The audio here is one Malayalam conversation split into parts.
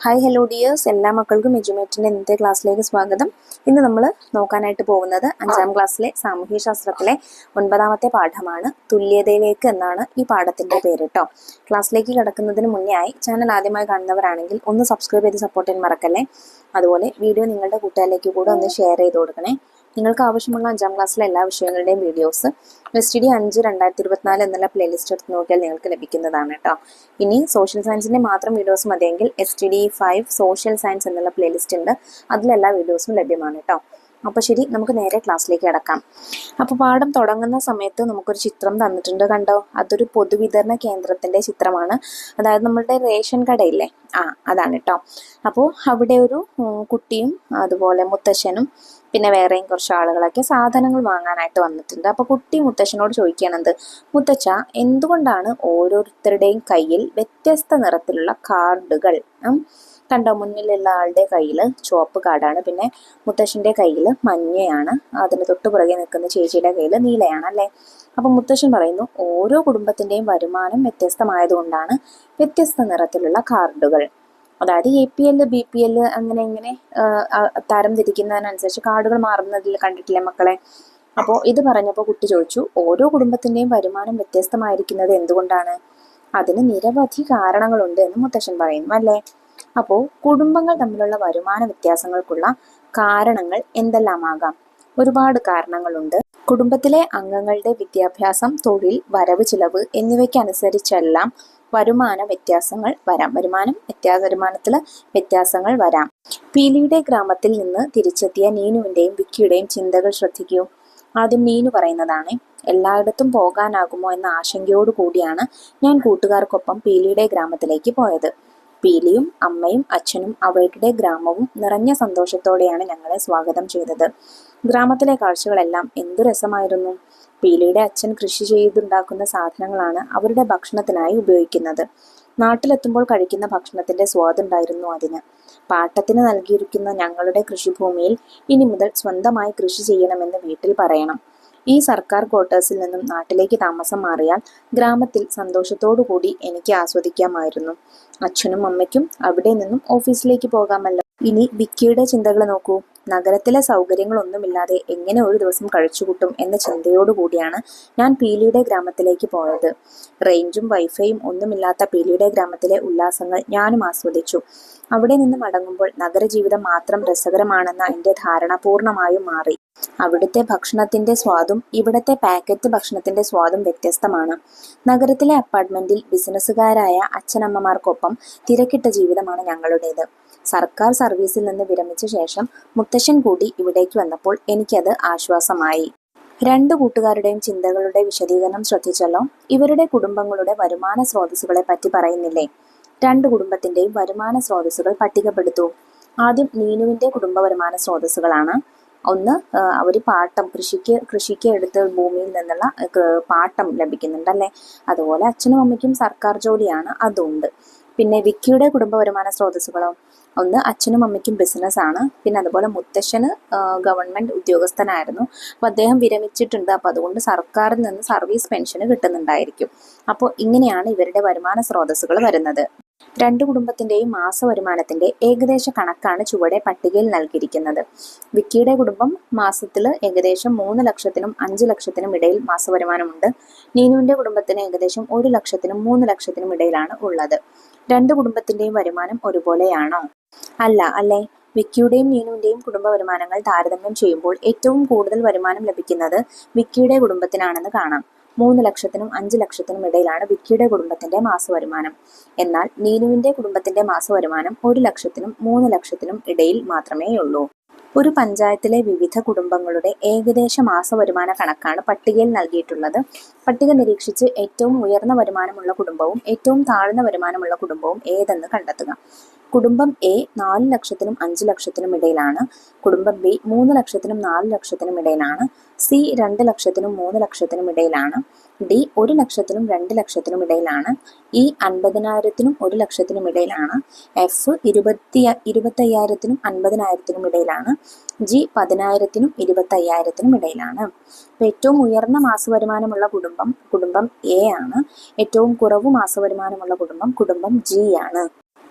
ഹായ് ഹലോ ഡിയേഴ്സ് എല്ലാ മക്കൾക്കും എജുമേറ്റിന്റെ ഇന്നത്തെ ക്ലാസ്സിലേക്ക് സ്വാഗതം. ഇന്ന് നമ്മൾ നോക്കാനായിട്ട് പോകുന്നത് അഞ്ചാം ക്ലാസ്സിലെ സാമൂഹ്യ ശാസ്ത്രത്തിലെ ഒൻപതാമത്തെ പാഠമാണ്. തുല്യതയിലേക്ക് എന്നാണ് ഈ പാഠത്തിന്റെ പേര് കേട്ടോ ക്ലാസ്സിലേക്ക് കിടക്കുന്നതിന് മുന്നേ ആയി ചാനൽ ആദ്യമായി കാണുന്നവരാണെങ്കിൽ ഒന്ന് സബ്സ്ക്രൈബ് ചെയ്ത് സപ്പോർട്ട് ചെയ്യാൻ മറക്കല്ലേ? അതുപോലെ വീഡിയോ നിങ്ങളുടെ കൂട്ടുകാരിലേക്ക് കൂടെ ഒന്ന് ഷെയർ ചെയ്ത് കൊടുക്കണേ. നിങ്ങൾക്ക് ആവശ്യമുള്ള അഞ്ചാം ക്ലാസ്സിലെ എല്ലാ വിഷയങ്ങളുടെയും വീഡിയോസ് എസ് ടി ഡി അഞ്ച് രണ്ടായിരത്തി ഇരുപത്തിനാല് എന്നുള്ള പ്ലേലിസ്റ്റ് എടുത്ത് നോക്കിയാൽ നിങ്ങൾക്ക് ലഭിക്കുന്നതാണ് കേട്ടോ ഇനി സോഷ്യൽ സയൻസിന്റെ മാത്രം വീഡിയോസ് മതിയെങ്കിൽ S T D five social science എന്നുള്ള പ്ലേലിസ്റ്റ് ഉണ്ട്. അതിലെല്ലാ വീഡിയോസും ലഭ്യമാണ് കേട്ടോ അപ്പോൾ ശരി നമുക്ക് നേരെ ക്ലാസ്സിലേക്ക് കിടക്കാം അപ്പോൾ പാഠം തുടങ്ങുന്ന സമയത്ത് നമുക്കൊരു ചിത്രം തന്നിട്ടുണ്ട് കണ്ടോ? അതൊരു പൊതുവിതരണ കേന്ദ്രത്തിന്റെ ചിത്രമാണ്. അതായത് നമ്മളുടെ റേഷൻ കടയില്ലേ? ആ അതാണ് കേട്ടോ അപ്പോൾ അവിടെ ഒരു കുട്ടിയും അതുപോലെ മുത്തശ്ശനും പിന്നെ വേറെയും കുറച്ച് ആളുകളൊക്കെ സാധനങ്ങൾ വാങ്ങാനായിട്ട് വന്നിട്ടുണ്ട്. അപ്പോൾ കുട്ടി മുത്തശ്ശനോട് ചോദിക്കുകയാണെന്ത്? മുത്തച്ഛ എന്തുകൊണ്ടാണ് ഓരോരുത്തരുടെയും കയ്യിൽ വ്യത്യസ്ത നിറത്തിലുള്ള കാർഡുകൾ? കണ്ടോ മുന്നിലുള്ള ആളുടെ കയ്യിൽ ചുവപ്പ് കാർഡാണ്. പിന്നെ മുത്തശ്ശന്റെ കയ്യിൽ മഞ്ഞയാണ്. അതിന് തൊട്ട് പുറകെ നിൽക്കുന്ന ചേച്ചിയുടെ കയ്യിൽ നീലയാണ് അല്ലേ? അപ്പം മുത്തശ്ശൻ പറയുന്നു ഓരോ കുടുംബത്തിന്റെയും വരുമാനം വ്യത്യസ്തമായതുകൊണ്ടാണ് വ്യത്യസ്ത നിറത്തിലുള്ള കാർഡുകൾ. അതായത് A P L B P L അങ്ങനെ ഇങ്ങനെ തരം തിരിക്കുന്നതിനനുസരിച്ച് കാർഡുകൾ മാറുന്നതിൽ കണ്ടിട്ടില്ലേ മക്കളെ? അപ്പോൾ ഇത് പറഞ്ഞപ്പോൾ കുട്ടി ചോദിച്ചു ഓരോ കുടുംബത്തിന്റെയും വരുമാനം വ്യത്യസ്തമായിരിക്കുന്നത് എന്തുകൊണ്ടാണ്? അതിന് നിരവധി കാരണങ്ങളുണ്ട് എന്ന് മുത്തശ്ശൻ പറയുന്നു അല്ലേ? അപ്പോൾ കുടുംബങ്ങൾ തമ്മിലുള്ള വരുമാന വ്യത്യാസങ്ങൾക്കുള്ള കാരണങ്ങൾ എന്തെല്ലാമാകാം? ഒരുപാട് കാരണങ്ങളുണ്ട്. കുടുംബത്തിലെ അംഗങ്ങളുടെ വിദ്യാഭ്യാസം തൊഴിൽ വരവ് ചിലവ് എന്നിവയ്ക്കനുസരിച്ചെല്ലാം വരുമാന വ്യത്യാസങ്ങൾ വരാം. വരുമാനം വ്യത്യാസ വരുമാനത്തിൽ വ്യത്യാസങ്ങൾ വരാം. പീലിയുടെ ഗ്രാമത്തിൽ നിന്ന് തിരിച്ചെത്തിയ നീനുവിന്റെയും വിക്കിയുടെയും ചിന്തകൾ ശ്രദ്ധിക്കൂ. ആദ്യം നീനു പറയുന്നതാണ് എല്ലായിടത്തും പോകാനാകുമോ എന്ന ആശങ്കയോടു കൂടിയാണ് ഞാൻ കൂട്ടുകാർക്കൊപ്പം പീലിയുടെ ഗ്രാമത്തിലേക്ക് പോയത്. പീലിയും അമ്മയും അച്ഛനും അവരുടെ ഗ്രാമവും നിറഞ്ഞ സന്തോഷത്തോടെയാണ് ഞങ്ങളെ സ്വാഗതം ചെയ്തത്. ഗ്രാമത്തിലെ കാഴ്ചകളെല്ലാം എന്തു രസമായിരുന്നു. പീലിയുടെ അച്ഛൻ കൃഷി ചെയ്തുണ്ടാക്കുന്ന സാധനങ്ങളാണ് അവരുടെ ഭക്ഷണത്തിനായി ഉപയോഗിക്കുന്നത്. നാട്ടിലെത്തുമ്പോൾ കഴിക്കുന്ന ഭക്ഷണത്തിന്റെ സ്വാദുണ്ടായിരുന്നു അതിന്. പാട്ടത്തിന് നൽകിയിരിക്കുന്ന ഞങ്ങളുടെ കൃഷിഭൂമിയിൽ ഇനി മുതൽ സ്വന്തമായി കൃഷി ചെയ്യണമെന്ന് വീട്ടിൽ പറയണം. ഈ സർക്കാർ ക്വാർട്ടേഴ്സിൽ നിന്നും നാട്ടിലേക്ക് താമസം മാറിയാൽ ഗ്രാമത്തിൽ സന്തോഷത്തോടുകൂടി എനിക്ക് ആസ്വദിക്കാമായിരുന്നു. അച്ഛനും അമ്മയ്ക്കും അവിടെ നിന്നും ഓഫീസിലേക്ക് പോകാമല്ലോ. ഇനി വിക്കിയുടെ ചിന്തകൾ നോക്കൂ. നഗരത്തിലെ സൗകര്യങ്ങളൊന്നുമില്ലാതെ എങ്ങനെ ഒരു ദിവസം കഴിച്ചുകൂട്ടും എന്ന ചിന്തയോടുകൂടിയാണ് ഞാൻ പീലിയുടെ ഗ്രാമത്തിലേക്ക് പോയത്. റേഞ്ചും വൈഫൈയും ഒന്നുമില്ലാത്ത പീലിയുടെ ഗ്രാമത്തിലെ ഉല്ലാസങ്ങൾ ഞാനും ആസ്വദിച്ചു. അവിടെ നിന്ന് മടങ്ങുമ്പോൾ നഗരജീവിതം മാത്രം രസകരമാണെന്ന എന്റെ ധാരണ പൂർണമായും മാറി. അവിടുത്തെ ഭക്ഷണത്തിന്റെ സ്വാദും ഇവിടുത്തെ പാക്കറ്റ് ഭക്ഷണത്തിന്റെ സ്വാദും വ്യത്യസ്തമാണ്. നഗരത്തിലെ അപ്പാർട്ട്മെന്റിൽ ബിസിനസ്സുകാരായ അച്ഛനമ്മമാർക്കൊപ്പം തിരക്കിട്ട ജീവിതമാണ് ഞങ്ങളുടേത്. സർക്കാർ സർവീസിൽ നിന്ന് വിരമിച്ച ശേഷം മുത്തശ്ശൻ കൂടി ഇവിടേക്ക് വന്നപ്പോൾ എനിക്കത് ആശ്വാസമായി. രണ്ട് കൂട്ടുകാരുടെയും ചിന്തകളുടെ വിശദീകരണം ശ്രദ്ധിച്ചല്ലോ? ഇവരുടെ കുടുംബങ്ങളുടെ വരുമാന സ്രോതസ്സുകളെ പറ്റി പറയുന്നില്ലേ? രണ്ട് കുടുംബത്തിന്റെയും വരുമാന സ്രോതസ്സുകൾ പട്ടികപ്പെടുത്തൂ. ആദ്യം നീനുവിന്റെ കുടുംബ വരുമാന സ്രോതസ്സുകളാണ്. ഒന്ന് അവർ പാട്ടം കൃഷിക്ക് കൃഷിക്ക് എടുത്ത ഭൂമിയിൽ നിന്നുള്ള പാട്ടം ലഭിക്കുന്നുണ്ട് അല്ലേ? അതുപോലെ അച്ഛനും അമ്മയ്ക്കും സർക്കാർ ജോലിയാണ് അതുണ്ട്. പിന്നെ വിക്കിയുടെ കുടുംബ വരുമാന സ്രോതസ്സുകളോ? ഒന്ന് അച്ഛനും അമ്മയ്ക്കും ബിസിനസ് ആണ് പിന്നെ അതുപോലെ മുത്തശ്ശന് ഗവൺമെന്റ് ഉദ്യോഗസ്ഥനായിരുന്നു. അപ്പോൾ അദ്ദേഹം വിരമിച്ചിട്ടുണ്ട്. അപ്പോൾ അതുകൊണ്ട് സർക്കാരിൽ നിന്ന് സർവീസ് പെൻഷന് കിട്ടുന്നുണ്ടായിരിക്കും. അപ്പോൾ ഇങ്ങനെയാണ് ഇവരുടെ വരുമാന സ്രോതസ്സുകൾ വരുന്നത്. രണ്ട് കുടുംബത്തിന്റെയും മാസ വരുമാനത്തിന്റെ ഏകദേശ കണക്കാണ് ചുവടെ പട്ടികയിൽ നൽകിയിരിക്കുന്നത്. വിക്കിയുടെ കുടുംബം മാസത്തിൽ ഏകദേശം മൂന്ന് ലക്ഷത്തിനും അഞ്ച് ലക്ഷത്തിനും ഇടയിൽ മാസവരുമാനമുണ്ട് നീനുവിന്റെ കുടുംബത്തിന് ഏകദേശം ഒരു ലക്ഷത്തിനും മൂന്ന് ലക്ഷത്തിനും ഇടയിലാണ് ഉള്ളത്. രണ്ട് കുടുംബത്തിന്റെയും വരുമാനം ഒരുപോലെയാണോ? അല്ല അല്ലേ? വിക്കിയുടെയും നീനുവിന്റെയും കുടുംബ വരുമാനങ്ങൾ താരതമ്യം ചെയ്യുമ്പോൾ ഏറ്റവും കൂടുതൽ വരുമാനം ലഭിക്കുന്നത് വിക്കിയുടെ കുടുംബത്തിനാണെന്ന് കാണാം. മൂന്ന് ലക്ഷത്തിനും അഞ്ച് ലക്ഷത്തിനും ഇടയിലാണ് വിക്കിയുടെ കുടുംബത്തിന്റെ മാസവരുമാനം. എന്നാൽ നീനുവിന്റെ കുടുംബത്തിന്റെ മാസവരുമാനം ഒരു ലക്ഷത്തിനും മൂന്ന് ലക്ഷത്തിനും ഇടയിൽ മാത്രമേ ഉള്ളൂ ഒരു പഞ്ചായത്തിലെ വിവിധ കുടുംബങ്ങളുടെ ഏകദേശ മാസവരുമാന കണക്കാണ് പട്ടികയിൽ നൽകിയിട്ടുള്ളത്. പട്ടിക നിരീക്ഷിച്ച് ഏറ്റവും ഉയർന്ന വരുമാനമുള്ള കുടുംബവും ഏറ്റവും താഴ്ന്ന വരുമാനമുള്ള കുടുംബവും ഏതെന്ന് കണ്ടെത്തുക. കുടുംബം എ നാല് ലക്ഷത്തിനും അഞ്ച് ലക്ഷത്തിനും ഇടയിലാണ്. കുടുംബം ബി മൂന്ന് ലക്ഷത്തിനും നാല് ലക്ഷത്തിനും ഇടയിലാണ്. സി രണ്ട് ലക്ഷത്തിനും മൂന്ന് ലക്ഷത്തിനും ഇടയിലാണ്. ഡി ഒരു ലക്ഷത്തിനും രണ്ട് ലക്ഷത്തിനും ഇടയിലാണ്. ഇ അൻപതിനായിരത്തിനും ഒരു ലക്ഷത്തിനും ഇടയിലാണ്. എഫ് ഇരുപത്തി ഇരുപത്തയ്യായിരത്തിനും അൻപതിനായിരത്തിനും ഇടയിലാണ്. ജി പതിനായിരത്തിനും ഇരുപത്തയ്യായിരത്തിനും ഇടയിലാണ്. ഏറ്റവും ഉയർന്ന മാസവരുമാനമുള്ള കുടുംബം കുടുംബം എ ആണ്. ഏറ്റവും കുറവ് മാസവരുമാനമുള്ള കുടുംബം കുടുംബം ജി ആണ്.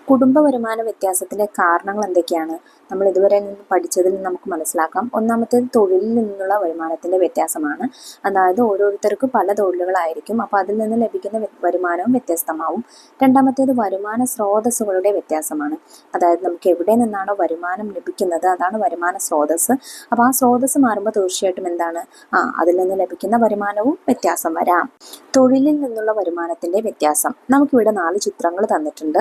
കുടുംബ വരുമാന വ്യത്യാസത്തിന്റെ കാരണങ്ങൾ എന്തൊക്കെയാണ്? നമ്മൾ ഇതുവരെ നിന്ന് പഠിച്ചതിൽ നിന്ന് നമുക്ക് മനസ്സിലാക്കാം. ഒന്നാമത്തേത് തൊഴിലിൽ നിന്നുള്ള വരുമാനത്തിന്റെ വ്യത്യാസമാണ്. അതായത് ഓരോരുത്തർക്കും പല തൊഴിലുകളായിരിക്കും. അപ്പോൾ അതിൽ നിന്ന് ലഭിക്കുന്ന വരുമാനവും വ്യത്യസ്തമാവും. രണ്ടാമത്തേത് വരുമാന സ്രോതസ്സുകളുടെ വ്യത്യാസമാണ്. അതായത് നമുക്ക് എവിടെ നിന്നാണോ വരുമാനം ലഭിക്കുന്നത് അതാണ് വരുമാന സ്രോതസ്സ്. അപ്പോൾ ആ സ്രോതസ്സ് മാറുമ്പോൾ തീർച്ചയായിട്ടും എന്താണ്? ആ അതിൽ നിന്ന് ലഭിക്കുന്ന വരുമാനവും വ്യത്യാസം വരാം. തൊഴിലിൽ നിന്നുള്ള വരുമാനത്തിന്റെ വ്യത്യാസം. നമുക്കിവിടെ നാല് ചിത്രങ്ങൾ തന്നിട്ടുണ്ട്.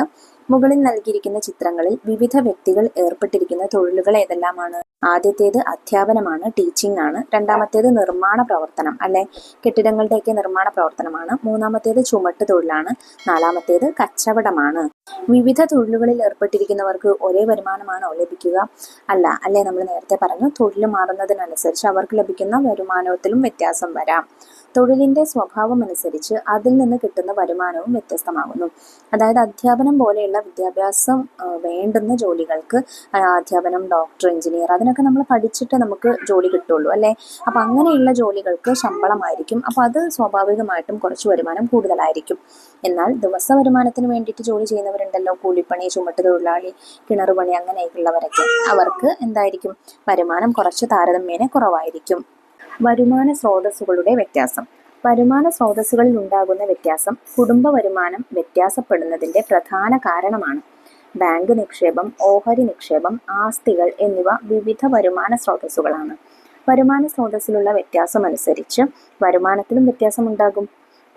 മുകളിൽ നൽകിയിരിക്കുന്ന ചിത്രങ്ങളിൽ വിവിധ വ്യക്തികൾ ഏർപ്പെട്ടിരിക്കുന്ന. തൊഴിലുകൾ ഏതെല്ലാമാണ്? ആദ്യത്തേത് അധ്യാപനമാണ് ടീച്ചിങ് ആണ്. രണ്ടാമത്തേത് നിർമ്മാണ പ്രവർത്തനം അല്ലെ? കെട്ടിടങ്ങളുടെയൊക്കെ നിർമ്മാണ പ്രവർത്തനമാണ്. മൂന്നാമത്തേത് ചുമട്ട് തൊഴിലാണ്. നാലാമത്തേത് കച്ചവടമാണ്. വിവിധ തൊഴിലുകളിൽ ഏർപ്പെട്ടിരിക്കുന്നവർക്ക് ഒരേ വരുമാനമാണോ ലഭിക്കുക? അല്ല അല്ലെ നമ്മൾ നേരത്തെ പറഞ്ഞു തൊഴിൽ മാറുന്നതിനനുസരിച്ച് അവർക്ക് ലഭിക്കുന്ന വരുമാനത്തിലും വ്യത്യാസം വരാം. തൊഴിലിന്റെ സ്വഭാവം അനുസരിച്ച് അതിൽ നിന്ന് കിട്ടുന്ന വരുമാനവും വ്യത്യസ്തമാകുന്നു. അതായത് അധ്യാപനം പോലെയുള്ള വിദ്യാഭ്യാസം വേണ്ടുന്ന ജോലികൾക്ക് അധ്യാപനം ഡോക്ടർ എഞ്ചിനീയർ അതിനൊക്കെ നമ്മൾ പഠിച്ചിട്ട് നമുക്ക് ജോലി കിട്ടുള്ളൂ അല്ലേ? അപ്പം അങ്ങനെയുള്ള ജോലികൾക്ക് ശമ്പളമായിരിക്കും. അപ്പം അത് സ്വാഭാവികമായിട്ടും കുറച്ച് വരുമാനം കൂടുതലായിരിക്കും. എന്നാൽ ദിവസ വരുമാനത്തിന് വേണ്ടിയിട്ട് ജോലി ചെയ്യുന്നവരുണ്ടല്ലോ കൂലിപ്പണി ചുമട്ട് തൊഴിലാളി കിണറുപണി അങ്ങനെയൊക്കെ അങ്ങനെയൊക്കെയുള്ളവരൊക്കെ. അവർക്ക് എന്തായിരിക്കും? വരുമാനം കുറച്ച് താരതമ്യേന കുറവായിരിക്കും. വരുമാന സ്രോതസ്സുകളുടെ വ്യത്യാസം. വരുമാന സ്രോതസ്സുകളിൽ ഉണ്ടാകുന്ന വ്യത്യാസം കുടുംബ വരുമാനം വ്യത്യാസപ്പെടുന്നതിന്റെ പ്രധാന കാരണമാണ്. ബാങ്ക് നിക്ഷേപം ഓഹരി നിക്ഷേപം ആസ്തികൾ എന്നിവ വിവിധ വരുമാന സ്രോതസ്സുകളാണ്. വരുമാന സ്രോതസ്സിലുള്ള വ്യത്യാസം അനുസരിച്ച് വരുമാനത്തിലും വ്യത്യാസമുണ്ടാകും.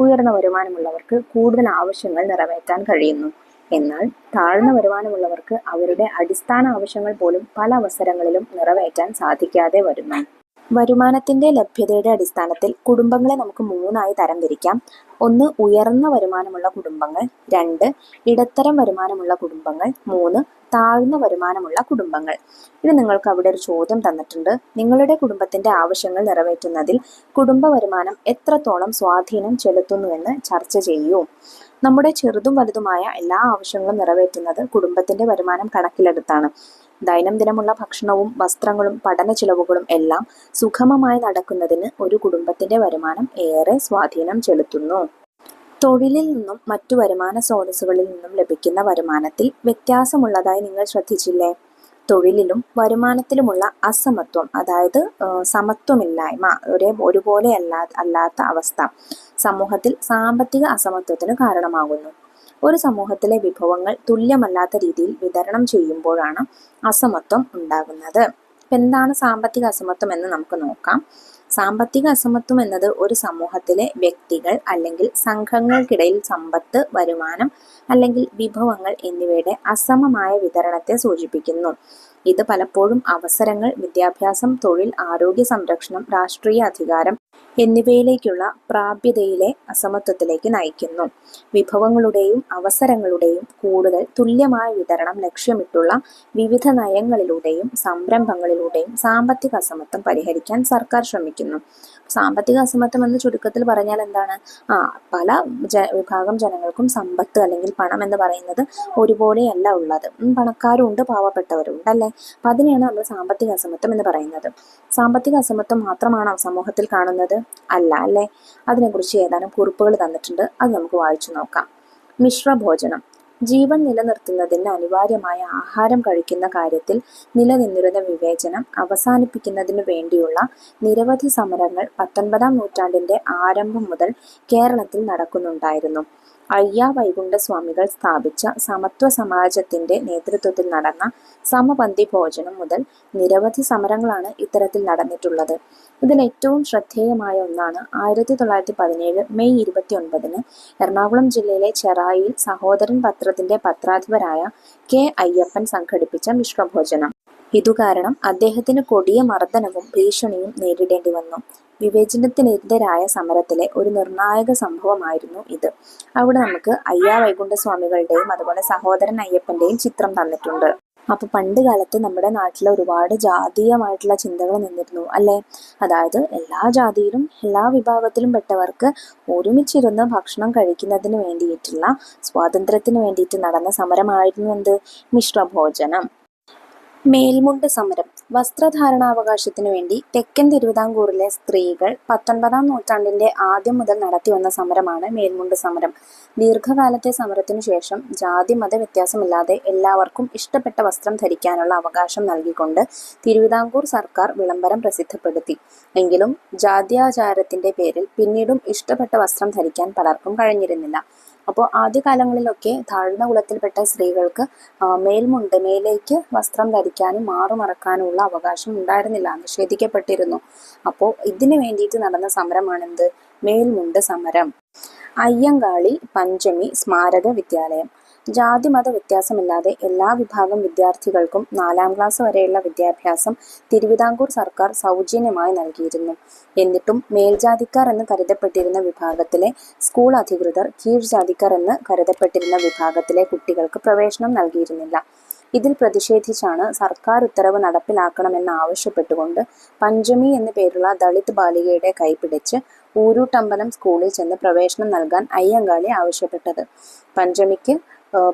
ഉയർന്ന വരുമാനമുള്ളവർക്ക് കൂടുതൽ ആവശ്യങ്ങൾ നിറവേറ്റാൻ കഴിയുന്നു. എന്നാൽ താഴ്ന്ന വരുമാനമുള്ളവർക്ക് അവരുടെ അടിസ്ഥാന ആവശ്യങ്ങൾ പോലും പല അവസരങ്ങളിലും നിറവേറ്റാൻ സാധിക്കാതെ വരുന്നു. വരുമാനത്തിന്റെ ലഭ്യതയുടെ അടിസ്ഥാനത്തിൽ കുടുംബങ്ങളെ നമുക്ക് മൂന്നായി തരം തിരിക്കാം. ഒന്ന് ഉയർന്ന വരുമാനമുള്ള കുടുംബങ്ങൾ. രണ്ട് ഇടത്തരം വരുമാനമുള്ള കുടുംബങ്ങൾ. മൂന്ന് താഴ്ന്ന വരുമാനമുള്ള കുടുംബങ്ങൾ. ഇത് നിങ്ങൾക്ക് അവിടെ ഒരു ചോദ്യം തന്നിട്ടുണ്ട്. നിങ്ങളുടെ കുടുംബത്തിന്റെ ആവശ്യങ്ങൾ നിറവേറ്റുന്നതിൽ കുടുംബ വരുമാനം എത്രത്തോളം സ്വാധീനം ചെലുത്തുന്നുവെന്ന് ചർച്ച ചെയ്യൂ. നമ്മുടെ ചെറുതും വലുതുമായ എല്ലാ ആവശ്യങ്ങളും നിറവേറ്റുന്നത് കുടുംബത്തിന്റെ വരുമാനം കണക്കിലെടുത്താണ്. ദൈനംദിനമുള്ള ഭക്ഷണവും വസ്ത്രങ്ങളും പഠന ചിലവുകളും എല്ലാം സുഗമമായി നടക്കുന്നതിന് ഒരു കുടുംബത്തിന്റെ വരുമാനം ഏറെ സ്വാധീനം ചെലുത്തുന്നു. തൊഴിലിൽ നിന്നും മറ്റു വരുമാന സ്രോതസ്സുകളിൽ നിന്നും ലഭിക്കുന്ന വരുമാനത്തിൽ വ്യത്യാസമുള്ളതായി നിങ്ങൾ ശ്രദ്ധിച്ചില്ലേ? തൊഴിലിലും വരുമാനത്തിലുമുള്ള അസമത്വം അതായത് സമത്വമില്ലായ്മ ഒരേ ഒരുപോലെ അല്ലാ അല്ലാത്ത അവസ്ഥ സമൂഹത്തിൽ സാമ്പത്തിക അസമത്വത്തിന് കാരണമാകുന്നു. ഒരു സമൂഹത്തിലെ വിഭവങ്ങൾ തുല്യമല്ലാത്ത രീതിയിൽ വിതരണം ചെയ്യുമ്പോഴാണ് അസമത്വം ഉണ്ടാകുന്നത്. ഇപ്പം എന്താണ് സാമ്പത്തിക അസമത്വം എന്ന് നമുക്ക് നോക്കാം. സാമ്പത്തിക അസമത്വം എന്നത് ഒരു സമൂഹത്തിലെ വ്യക്തികൾ അല്ലെങ്കിൽ സംഘങ്ങൾക്കിടയിൽ സമ്പത്ത് വരുമാനം അല്ലെങ്കിൽ വിഭവങ്ങൾ എന്നിവയുടെ അസമമായ വിതരണത്തെ സൂചിപ്പിക്കുന്നു. ഇത് പലപ്പോഴും അവസരങ്ങൾ വിദ്യാഭ്യാസം തൊഴിൽ ആരോഗ്യ സംരക്ഷണം രാഷ്ട്രീയ അധികാരം എന്നിവയിലേക്കുള്ള പ്രാപ്യതയിലെ അസമത്വത്തിലേക്ക് നയിക്കുന്നു. വിഭവങ്ങളുടെയും അവസരങ്ങളുടെയും കൂടുതൽ തുല്യമായ വിതരണം ലക്ഷ്യമിട്ടുള്ള വിവിധ നയങ്ങളിലൂടെയും സംരംഭങ്ങളിലൂടെയും സാമ്പത്തിക അസമത്വം പരിഹരിക്കാൻ സർക്കാർ ശ്രമിക്കുന്നു. സാമ്പത്തിക അസമത്വം എന്ന് ചുരുക്കത്തിൽ പറഞ്ഞാൽ എന്താണ്? ആ പല ജ വിഭാഗം ജനങ്ങൾക്കും സമ്പത്ത് അല്ലെങ്കിൽ പണം എന്ന് പറയുന്നത് ഒരുപോലെയല്ല ഉള്ളത്. പണക്കാരും ഉണ്ട് പാവപ്പെട്ടവരും അല്ലേ? അപ്പം അതിനെയാണ് നമ്മൾ സാമ്പത്തിക അസമത്വം എന്ന് പറയുന്നത്. സാമ്പത്തിക അസമത്വം മാത്രമാണ് സമൂഹത്തിൽ കാണുന്നത്? അല്ല അല്ലേ? അതിനെക്കുറിച്ച് ഏതാനും കുറിപ്പുകൾ തന്നിട്ടുണ്ട്. അത് നമുക്ക് വായിച്ചു നോക്കാം. മിശ്രഭോജനം. ജീവൻ നിലനിർത്തുന്നതിന് അനിവാര്യമായ ആഹാരം കഴിക്കുന്ന കാര്യത്തിൽ നിലനിന്നിരുന്ന വിവേചനം അവസാനിപ്പിക്കുന്നതിനു വേണ്ടിയുള്ള നിരവധി സമരങ്ങൾ പത്തൊൻപതാം നൂറ്റാണ്ടിന്റെ ആരംഭം മുതൽ കേരളത്തിൽ നടക്കുന്നുണ്ടായിരുന്നു. അയ്യ വൈകുണ്ഠ സ്വാമികൾ സ്ഥാപിച്ച സമത്വ സമാജത്തിന്റെ നേതൃത്വത്തിൽ നടന്ന സമപന്തി ഭോജനം മുതൽ നിരവധി സമരങ്ങളാണ് ഇത്തരത്തിൽ നടന്നിട്ടുള്ളത്. ഇതിൽ ഏറ്റവും ശ്രദ്ധേയമായ ഒന്നാണ് ആയിരത്തി തൊള്ളായിരത്തി പതിനേഴ് മെയ് ഇരുപത്തി ഒൻപതിന് എറണാകുളം ജില്ലയിലെ ചെറായിൽ സഹോദരൻ പത്രത്തിന്റെ പത്രാധിപരായ കെ അയ്യപ്പൻ സംഘടിപ്പിച്ച മിശ്രഭോജനം ഇതുകാരണം അദ്ദേഹത്തിന് കൊടിയ മർദ്ദനവും ഭീഷണിയും നേരിടേണ്ടി വന്നു. വിവേചനത്തിനെതിരായ സമരത്തിലെ ഒരു നിർണായക സംഭവമായിരുന്നു ഇത്. അവിടെ നമുക്ക് അയ്യാ വൈകുണ്ഠസ്വാമികളുടെയും അതുപോലെ സഹോദരൻ അയ്യപ്പന്റെയും ചിത്രം തന്നിട്ടുണ്ട്. അപ്പൊ പണ്ട് കാലത്ത് നമ്മുടെ നാട്ടിൽ ഒരുപാട് ജാതീയമായിട്ടുള്ള ചിന്തകൾ നിന്നിരുന്നു അല്ലെ? അതായത് എല്ലാ ജാതിയിലും എല്ലാ വിഭാഗത്തിലും പെട്ടവർക്ക് ഒരുമിച്ചിരുന്ന് ഭക്ഷണം കഴിക്കുന്നതിന് വേണ്ടിയിട്ടുള്ള സ്വാതന്ത്ര്യത്തിന് വേണ്ടിയിട്ട് നടന്ന സമരമായിരുന്നു എന്ത്? മിശ്രഭോജനം. മേൽമുണ്ട് സമരം. വസ്ത്രധാരണാവകാശത്തിനു വേണ്ടി തെക്കൻ തിരുവിതാംകൂറിലെ സ്ത്രീകൾ പത്തൊൻപതാം നൂറ്റാണ്ടിന്റെ ആദ്യം മുതൽ നടത്തിവന്ന സമരമാണ് മേൽമുണ്ട് സമരം. ദീർഘകാലത്തെ സമരത്തിനു ശേഷം ജാതി മത വ്യത്യാസമില്ലാതെ എല്ലാവർക്കും ഇഷ്ടപ്പെട്ട വസ്ത്രം ധരിക്കാനുള്ള അവകാശം നൽകിക്കൊണ്ട് തിരുവിതാംകൂർ സർക്കാർ വിളംബരം പ്രസിദ്ധപ്പെടുത്തി. എങ്കിലും ജാത്യാചാരത്തിന്റെ പേരിൽ പിന്നീടും ഇഷ്ടപ്പെട്ട വസ്ത്രം ധരിക്കാൻ പലർക്കും കഴിഞ്ഞിരുന്നില്ല. അപ്പോൾ ആദ്യകാലങ്ങളിലൊക്കെ താഴ്ന്ന കുലത്തിൽപ്പെട്ട സ്ത്രീകൾക്ക് മേൽമുണ്ട് മേലേക്ക് വസ്ത്രം ധരിക്കാനും മാറു മാറുമറക്കാനുമുള്ള അവകാശം ഉണ്ടായിരുന്നില്ല നിഷേധിക്കപ്പെട്ടിരുന്നു. അപ്പോൾ ഇതിനു വേണ്ടിയിട്ട് നടന്ന സമരമാണെന്ത്? മേൽമുണ്ട് സമരം. അയ്യങ്കാളി പഞ്ചമി സ്മാരക വിദ്യാലയം. ജാതി മത വ്യത്യാസമില്ലാതെ എല്ലാ വിഭാഗം വിദ്യാർത്ഥികൾക്കും നാലാം ക്ലാസ് വരെയുള്ള വിദ്യാഭ്യാസം തിരുവിതാംകൂർ സർക്കാർ സൗജന്യമായി നൽകിയിരുന്നു. എന്നിട്ടും മേൽജാതിക്കാർ എന്ന് കരുതപ്പെട്ടിരുന്ന വിഭാഗത്തിലെ സ്കൂൾ അധികൃതർ കീഴ്ജാതിക്കാർ എന്ന് കരുതപ്പെട്ടിരുന്ന വിഭാഗത്തിലെ കുട്ടികൾക്ക് പ്രവേശനം നൽകിയിരുന്നില്ല. ഇതിൽ പ്രതിഷേധിച്ചാണ് സർക്കാർ ഉത്തരവ് നടപ്പിലാക്കണമെന്ന് ആവശ്യപ്പെട്ടുകൊണ്ട് പഞ്ചമി എന്ന പേരുള്ള ദളിത് ബാലികയുടെ കൈപിടിച്ച് ഊരൂട്ടമ്പലം സ്കൂളിൽ ചെന്ന് പ്രവേശനം നൽകാൻ അയ്യങ്കാളി ആവശ്യപ്പെട്ടത്. പഞ്ചമിക്ക്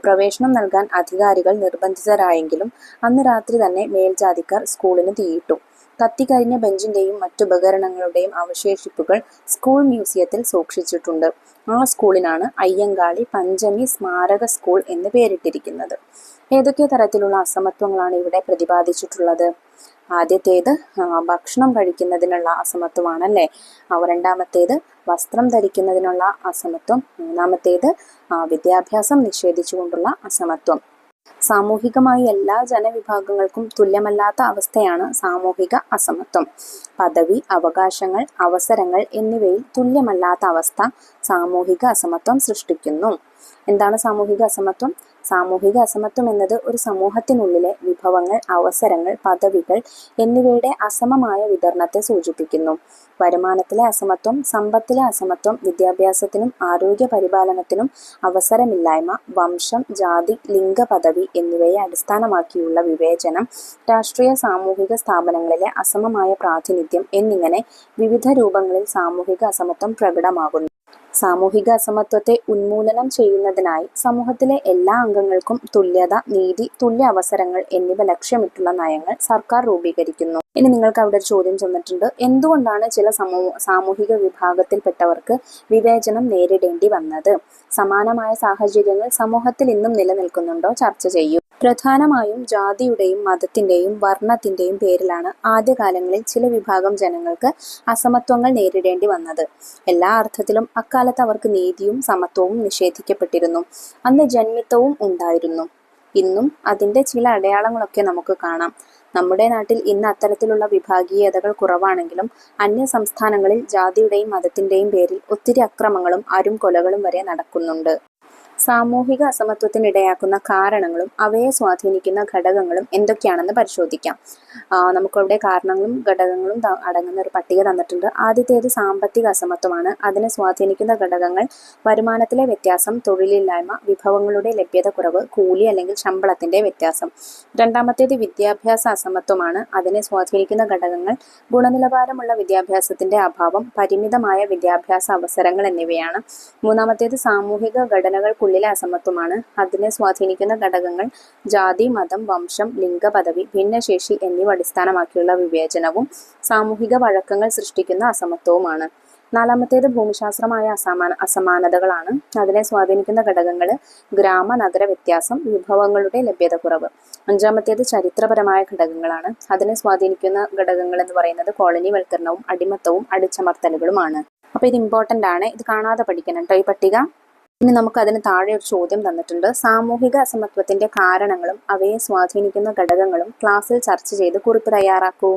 പ്രവേശനം നൽകാൻ അധികാരികൾ നിർബന്ധിതരായെങ്കിലും അന്ന് രാത്രി തന്നെ മേൽജാതിക്കാർ സ്കൂളിന് തീയിട്ടു. കത്തിക്കരിഞ്ഞ ബെഞ്ചിന്റെയും മറ്റുപകരണങ്ങളുടെയും അവശേഷിപ്പുകൾ സ്കൂൾ മ്യൂസിയത്തിൽ സൂക്ഷിച്ചിട്ടുണ്ട്. ആ സ്കൂളിനാണ് അയ്യങ്കാളി പഞ്ചമി സ്മാരക സ്കൂൾ എന്ന് പേരിട്ടിരിക്കുന്നത്. ഏതൊക്കെ തരത്തിലുള്ള അസമത്വങ്ങളാണ് ഇവിടെ പ്രതിപാദിച്ചിട്ടുള്ളത്? ആദ്യത്തേത് ഭക്ഷണം കഴിക്കുന്നതിനുള്ള അസമത്വമാണല്ലേ? രണ്ടാമത്തേത് വസ്ത്രം ധരിക്കുന്നതിനുള്ള അസമത്വം. മൂന്നാമത്തേത് വിദ്യാഭ്യാസം നിഷേധിച്ചുകൊണ്ടുള്ള അസമത്വം. സാമൂഹികമായി എല്ലാ ജനവിഭാഗങ്ങൾക്കും തുല്യമല്ലാത്ത അവസ്ഥയാണ് സാമൂഹിക അസമത്വം. പദവി അവകാശങ്ങൾ അവസരങ്ങൾ എന്നിവയിൽ തുല്യമല്ലാത്ത അവസ്ഥ സാമൂഹിക അസമത്വം സൃഷ്ടിക്കുന്നു. എന്താണ് സാമൂഹിക അസമത്വം? സാമൂഹിക അസമത്വം എന്നത് ഒരു സമൂഹത്തിനുള്ളിലെ വിഭവങ്ങൾ അവസരങ്ങൾ പദവികൾ എന്നിവയുടെ അസമമായ വിതരണത്തെ സൂചിപ്പിക്കുന്നു. വരുമാനത്തിലെ അസമത്വം സമ്പത്തിലെ അസമത്വം വിദ്യാഭ്യാസത്തിനും ആരോഗ്യ പരിപാലനത്തിനും അവസരമില്ലായ്മ വംശം ജാതി ലിംഗ പദവി എന്നിവയെ അടിസ്ഥാനമാക്കിയുള്ള വിവേചനം രാഷ്ട്രീയ സാമൂഹിക സ്ഥാപനങ്ങളിലെ അസമമായ പ്രാതിനിധ്യം എന്നിങ്ങനെ വിവിധ രൂപങ്ങളിൽ സാമൂഹിക അസമത്വം പ്രകടമാകുന്നു. സാമൂഹിക അസമത്വത്തെ ഉന്മൂലനം ചെയ്യുന്നതിനായി സമൂഹത്തിലെ എല്ലാ അംഗങ്ങൾക്കും തുല്യത നീതി തുല്യ അവസരങ്ങൾ എന്നിവ ലക്ഷ്യമിട്ടുള്ള നയങ്ങൾ സർക്കാർ രൂപീകരിക്കുന്നു. ഇനി നിങ്ങൾക്ക് അവിടെ ഒരു ചോദ്യം ചെന്നിട്ടുണ്ട്. എന്തുകൊണ്ടാണ് ചില സമൂഹ സാമൂഹിക വിഭാഗത്തിൽപ്പെട്ടവർക്ക് വിവേചനം നേരിടേണ്ടി വന്നത്? സമാനമായ സാഹചര്യങ്ങൾ സമൂഹത്തിൽ ഇന്നും നിലനിൽക്കുന്നുണ്ടോ? ചർച്ച ചെയ്യൂ. പ്രധാനമായും ജാതിയുടെയും മതത്തിന്റെയും വർണത്തിന്റെയും പേരിലാണ് ആദ്യകാലങ്ങളിൽ ചില വിഭാഗം ജനങ്ങൾക്ക് അസമത്വങ്ങൾ നേരിടേണ്ടി വന്നത്. എല്ലാ അർത്ഥത്തിലും അക്കാലത്ത് അവർക്ക് നീതിയും സമത്വവും നിഷേധിക്കപ്പെട്ടിരുന്നു. അന്ന് ജന്മിത്വവും ഉണ്ടായിരുന്നു. ഇന്നും അതിന്റെ ചില അടയാളങ്ങളൊക്കെ നമുക്ക് കാണാം. നമ്മുടെ നാട്ടിൽ ഇന്ന് അത്തരത്തിലുള്ള വിഭാഗീയതകൾ കുറവാണെങ്കിലും അന്യ സംസ്ഥാനങ്ങളിൽ ജാതിയുടെയും മതത്തിന്റെയും പേരിൽ ഒത്തിരി അക്രമങ്ങളും അരും കൊലകളും വരെ നടക്കുന്നുണ്ട്. സാമൂഹിക അസമത്വത്തിനിടയാക്കുന്ന കാരണങ്ങളും അവയെ സ്വാധീനിക്കുന്ന ഘടകങ്ങളും എന്തൊക്കെയാണെന്ന് പരിശോധിക്കാം. നമുക്കവിടെ കാരണങ്ങളും ഘടകങ്ങളും അടങ്ങുന്ന ഒരു പട്ടിക തന്നിട്ടുണ്ട്. ആദ്യത്തേത് സാമ്പത്തിക അസമത്വമാണ്. അതിനെ സ്വാധീനിക്കുന്ന ഘടകങ്ങൾ വരുമാനത്തിലെ വ്യത്യാസം തൊഴിലില്ലായ്മ വിഭവങ്ങളുടെ ലഭ്യത കുറവ് കൂലി അല്ലെങ്കിൽ ശമ്പളത്തിന്റെ വ്യത്യാസം. രണ്ടാമത്തേത് വിദ്യാഭ്യാസ അസമത്വമാണ്. അതിനെ സ്വാധീനിക്കുന്ന ഘടകങ്ങൾ ഗുണനിലവാരമുള്ള വിദ്യാഭ്യാസത്തിന്റെ അഭാവം പരിമിതമായ വിദ്യാഭ്യാസ അവസരങ്ങൾ എന്നിവയാണ്. മൂന്നാമത്തേത് സാമൂഹിക ഘടനകൾക്കുള്ളിലെ അസമത്വമാണ്. അതിനെ സ്വാധീനിക്കുന്ന ഘടകങ്ങൾ ജാതി മതം വംശം ലിംഗപദവി ഭിന്നശേഷി എന്നിവ അടിസ്ഥാനമാക്കിയുള്ള വിവേചനവും സാമൂഹിക വഴക്കങ്ങൾ സൃഷ്ടിക്കുന്ന അസമത്വവുമാണ്. നാലാമത്തേത് ഭൂമിശാസ്ത്രമായ അസമാന അസമാനതകളാണ്. അതിനെ സ്വാധീനിക്കുന്ന ഘടകങ്ങൾ ഗ്രാമ നഗര വ്യത്യാസം വിഭവങ്ങളുടെ ലഭ്യത കുറവ് അഞ്ചാമത്തേത് ചരിത്രപരമായ ഘടകങ്ങളാണ്. അതിനെ സ്വാധീനിക്കുന്ന ഘടകങ്ങൾ എന്ന് പറയുന്നത് കോളനിവൽക്കരണവും അടിമത്തവും അടിച്ചമർത്തലുകളുമാണ്. അപ്പൊ ഇത് ഇമ്പോർട്ടന്റ് ആണ്. ഇത് കാണാതെ പഠിക്കണം കേട്ടോ ഈ പട്ടിക. ഇനി നമുക്ക് അതിന് താഴെ ഒരു ചോദ്യം തന്നിട്ടുണ്ട്. സാമൂഹിക അസമത്വത്തിന്റെ കാരണങ്ങളും അവയെ സ്വാധീനിക്കുന്ന ഘടകങ്ങളും ക്ലാസ്സിൽ ചർച്ച ചെയ്ത് കുറിപ്പ് തയ്യാറാക്കൂ.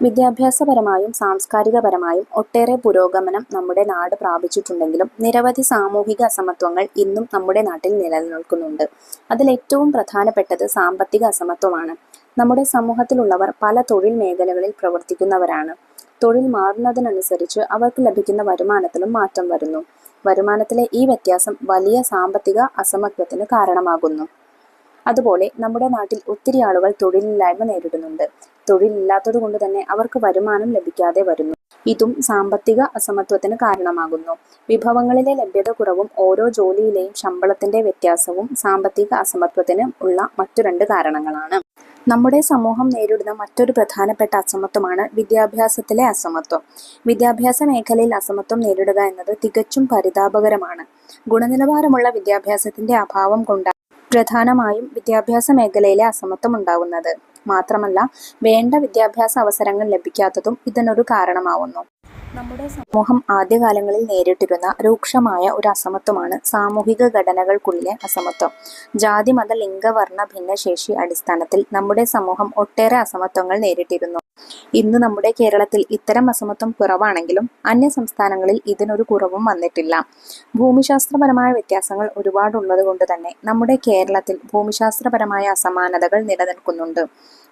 വിദ്യാഭ്യാസപരമായും സാംസ്കാരികപരമായും ഒട്ടേറെ പുരോഗമനം നമ്മുടെ നാട് പ്രാപിച്ചിട്ടുണ്ടെങ്കിലും നിരവധി സാമൂഹിക അസമത്വങ്ങൾ ഇന്നും നമ്മുടെ നാട്ടിൽ നിലനിൽക്കുന്നുണ്ട്. അതിൽ ഏറ്റവും പ്രധാനപ്പെട്ടത് സാമ്പത്തിക അസമത്വമാണ്. നമ്മുടെ സമൂഹത്തിലുള്ളവർ പല തൊഴിൽ മേഖലകളിൽ പ്രവർത്തിക്കുന്നവരാണ്. തൊഴിൽ മാറുന്നതിനനുസരിച്ച് അവർക്ക് ലഭിക്കുന്ന വരുമാനത്തിലും മാറ്റം വരുന്നു. വരുമാനത്തിലെ ഈ വ്യത്യാസം വലിയ സാമ്പത്തിക അസമത്വത്തിന് കാരണമാകുന്നു. അതുപോലെ നമ്മുടെ നാട്ടിൽ ഒത്തിരി ആളുകൾ തൊഴിലില്ലായ്മ നേരിടുന്നുണ്ട്. തൊഴിലില്ലാത്തത് കൊണ്ട് തന്നെ അവർക്ക് വരുമാനം ലഭിക്കാതെ വരുന്നു. ഇതും സാമ്പത്തിക അസമത്വത്തിന് കാരണമാകുന്നു. വിഭവങ്ങളിലെ ലഭ്യത കുറവും ഓരോ ജോലിയിലെയും ശമ്പളത്തിന്റെ വ്യത്യാസവും സാമ്പത്തിക അസമത്വത്തിന് ഉള്ള മറ്റു രണ്ട് കാരണങ്ങളാണ്. നമ്മുടെ സമൂഹം നേരിടുന്ന മറ്റൊരു പ്രധാനപ്പെട്ട അസമത്വമാണ് വിദ്യാഭ്യാസത്തിലെ അസമത്വം. വിദ്യാഭ്യാസ മേഖലയിൽ അസമത്വം നേരിടുക എന്നത് തികച്ചും പരിതാപകരമാണ്. ഗുണനിലവാരമുള്ള വിദ്യാഭ്യാസത്തിന്റെ അഭാവം കൊണ്ടാണ് പ്രധാനമായും വിദ്യാഭ്യാസ മേഖലയിലെ അസമത്വം ഉണ്ടാകുന്നത് മാത്രമല്ല വേണ്ട വിദ്യാഭ്യാസ അവസരങ്ങൾ ലഭിക്കാത്തതും ഇതിനൊരു കാരണമാവുന്നു. നമ്മുടെ സമൂഹം ആദ്യകാലങ്ങളിൽ നേരിട്ടിരുന്ന രൂക്ഷമായ ഒരു അസമത്വമാണ് സാമൂഹിക ഘടനകൾക്കുള്ളിലെ അസമത്വം. ജാതി മത ലിംഗവർണ ഭിന്നശേഷി അടിസ്ഥാനത്തിൽ നമ്മുടെ സമൂഹം ഒട്ടേറെ അസമത്വങ്ങൾ നേരിട്ടിരുന്നു. ഇന്ന് നമ്മുടെ കേരളത്തിൽ ഇത്തരം അസമത്വം കുറവാണെങ്കിലും അന്യ സംസ്ഥാനങ്ങളിൽ ഇതിനൊരു കുറവും വന്നിട്ടില്ല. ഭൂമിശാസ്ത്രപരമായ വ്യത്യാസങ്ങൾ ഒരുപാടുള്ളത് കൊണ്ട് തന്നെ നമ്മുടെ കേരളത്തിൽ ഭൂമിശാസ്ത്രപരമായ അസമാനതകൾ നിലനിൽക്കുന്നുണ്ട്.